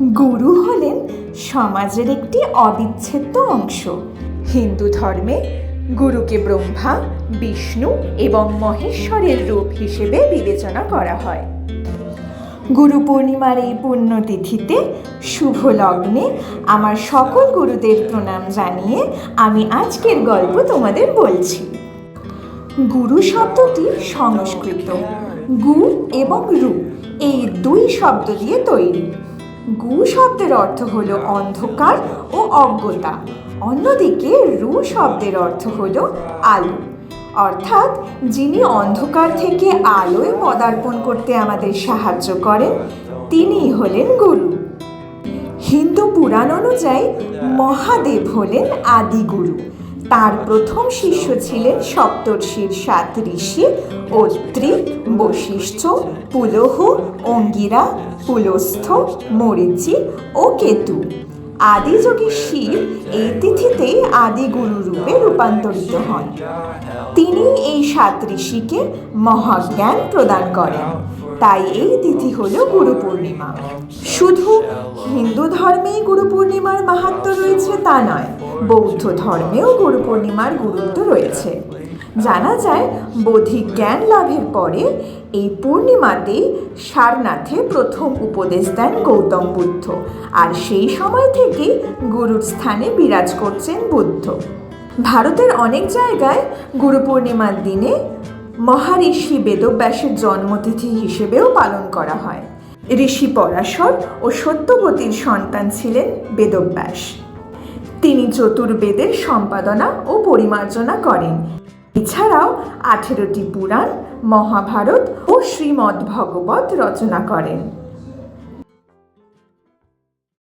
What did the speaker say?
গুরু হলেন সমাজের একটি অবিচ্ছেদ্য অংশ। হিন্দু ধর্মে গুরুকে ব্রহ্মা, বিষ্ণু এবং মহেশ্বরের রূপ হিসেবে বিবেচনা করা হয়। গুরু পূর্ণিমার এই পুণ্যতিথিতে শুভ লগ্নে আমার সকল গুরুদের প্রণাম জানিয়ে আমি আজকের গল্প তোমাদের বলছি। গুরু শব্দটি সংস্কৃত। গু এবং রু এই দুই শব্দ দিয়ে তৈরি। গু শব্দের অর্থ হলো অন্ধকার ও অজ্ঞতা। অন্যদিকে রু শব্দের অর্থ হলো আলো। অর্থাৎ যিনি অন্ধকার থেকে আলোয় পদার্পণ করতে আমাদের সাহায্য করেন, তিনিই হলেন গুরু। হিন্দু পুরাণ অনুযায়ী মহাদেব হলেন আদিগুরু। তার প্রথম শিষ্য ছিলেন সপ্তর্ষির সাত ঋষি অত্রি, বশিষ্ঠ, পুলহ, অঙ্গিরা, পুলস্থ, মরিচি ও কেতু। আদিযোগী শিব এই তিথিতেই আদিগুরু রূপে রূপান্তরিত হন। তিনি এই সাত ঋষিকে মহাজ্ঞান প্রদান করেন। তাই এই তিথি হল গুরু পূর্ণিমা শুধু হিন্দু ধর্মেই গুরু পূর্ণিমার মাহাত্ম রয়েছে তা নয়, বৌদ্ধ ধর্মেও গুরু পূর্ণিমার গুরুত্ব রয়েছে। জানা যায় বৌদ্ধিক জ্ঞান লাভের পরে এই পূর্ণিমাতেই সারনাথে প্রথম উপদেশ দেন গৌতম বুদ্ধ আর সেই সময় থেকেই গুরুর স্থানে বিরাজ করছেন বুদ্ধ। ভারতের অনেক জায়গায় গুরু পূর্ণিমার দিনে মহারিষি বেদব্যাসের জন্মতিথি হিসেবেও পালন করা হয়। ঋষি পরাশর ও সত্যবতীর সন্তান ছিলেন বেদব্যাস। তিনি চতুর্বেদের সম্পাদনা ও পরিমার্জনা করেন। এছাড়াও আঠেরোটি পুরাণ, মহাভারত ও শ্রীমদ্ভগবত রচনা করেন।